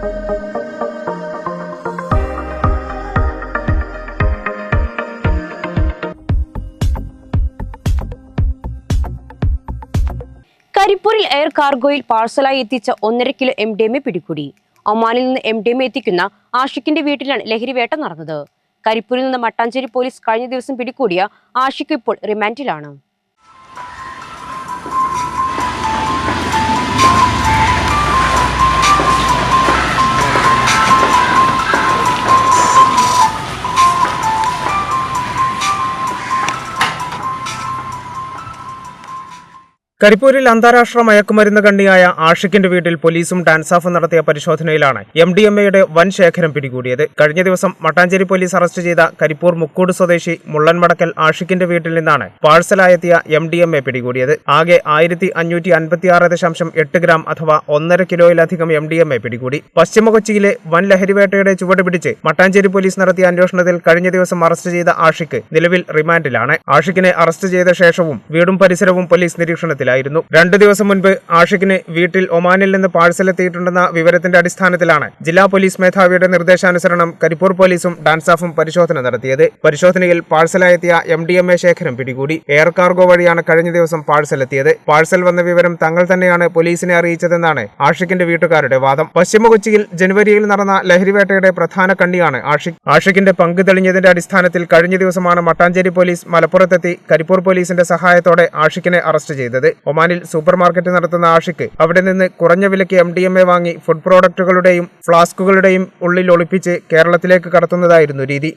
കരിപ്പൂരിൽ എയർ കാർഗോയിൽ പാഴ്സലായി എത്തിച്ച ഒന്നര kilo M D M A പിടികൂടി. ഒമാനിൽ നിന്ന് എം ഡി എം എത്തിക്കുന്ന ആഷിഖിന്റെ വീട്ടിലാണ് ലഹരിവേട്ട നടന്നത്. കരിപ്പൂരിൽ നിന്ന് മട്ടാഞ്ചേരി പോലീസ് കഴിഞ്ഞ ദിവസം പിടികൂടിയ ആഷിഖ് ഇപ്പോൾ റിമാൻഡിലാണ്. കരിപ്പൂരിൽ അന്താരാഷ്ട്ര മയക്കുമരുന്ന് കണ്ണിയായ ആഷിഖിന്റെ വീട്ടിൽ പോലീസും ഡാൻസാഫും നടത്തിയ പരിശോധനയിലാണ് എം ഡി എം എയുടെ വൻ ശേഖരം പിടികൂടിയത്. കഴിഞ്ഞ ദിവസം മട്ടാഞ്ചേരി പോലീസ് അറസ്റ്റ് ചെയ്ത കരിപ്പൂർ മുക്കൂട് സ്വദേശി മുള്ളൻമടക്കൽ ആഷിഖിന്റെ വീട്ടിൽ നിന്നാണ് പാഴ്സലായെത്തിയ എം ഡി എം എ പിടികൂടിയത്. ആകെ ആയിരത്തി അഞ്ഞൂറ്റി അൻപത്തിയാറ് ദശാംശം എട്ട് ഗ്രാം അഥവാ ഒന്നര കിലോയിലധികം എം ഡി എം എ പിടികൂടി. പശ്ചിമ കൊച്ചിയിലെ വൻ ലഹരിവേട്ടയുടെ ചുവട് പിടിച്ച് മട്ടാഞ്ചേരി പോലീസ് നടത്തിയ അന്വേഷണത്തിൽ കഴിഞ്ഞ ദിവസം അറസ്റ്റ് ചെയ്ത ആഷിഖ് നിലവിൽ റിമാൻഡിലാണ്. ആഷിഖിനെ അറസ്റ്റ് ചെയ്ത ശേഷവും വീടും പരിസരവും പോലീസ് നിരീക്ഷണത്തിലായിരുന്നു രണ്ടു ദിവസം മുൻപ് ആഷിഖിന് വീട്ടിൽ ഒമാനിൽ നിന്ന് പാഴ്സൽ എത്തിയിട്ടുണ്ടെന്ന വിവരത്തിന്റെ അടിസ്ഥാനത്തിലാണ് ജില്ലാ പോലീസ് മേധാവിയുടെ നിർദ്ദേശാനുസരണം കരിപ്പൂർ പോലീസും ഡാൻസാഫും പരിശോധന നടത്തിയത്. പരിശോധനയിൽ പാഴ്സലായെത്തിയ എം ഡി എം എ ശേഖരം പിടികൂടി. എയർ കാർഗോ വഴിയാണ് കഴിഞ്ഞ ദിവസം പാഴ്സൽ എത്തിയത്. പാഴ്സൽ വന്ന വിവരം തങ്ങൾ തന്നെയാണ് പോലീസിനെ അറിയിച്ചതെന്നാണ് ആഷിഖിന്റെ വീട്ടുകാരുടെ വാദം. പശ്ചിമ കൊച്ചിയിൽ ജനുവരിയിൽ നടന്ന ലഹരിവേട്ടയുടെ പ്രധാന കണ്ണിയാണ് ആഷിഖ്. ആഷിഖിന്റെ പങ്ക് തെളിഞ്ഞതിന്റെ അടിസ്ഥാനത്തിൽ കഴിഞ്ഞ ദിവസമാണ് മട്ടാഞ്ചേരി പോലീസ് മലപ്പുറത്തെത്തി കരിപ്പൂർ പോലീസിന്റെ സഹായത്തോടെ ആഷിഖിനെ അറസ്റ്റ് ചെയ്തത്. ഒമാനിൽ സൂപ്പർ മാർക്കറ്റ് നടത്തുന്ന ആഷിക്ക് അവിടെ നിന്ന് കുറഞ്ഞ വിലയ്ക്ക് എം ഡി എം എ വാങ്ങി ഫുഡ് പ്രോഡക്റ്റുകളുടെയും ഫ്ലാസ്കുകളുടെയും ഉള്ളിൽ ഒളിപ്പിച്ച് കേരളത്തിലേക്ക് കടത്തുന്നതായിരുന്നു രീതി.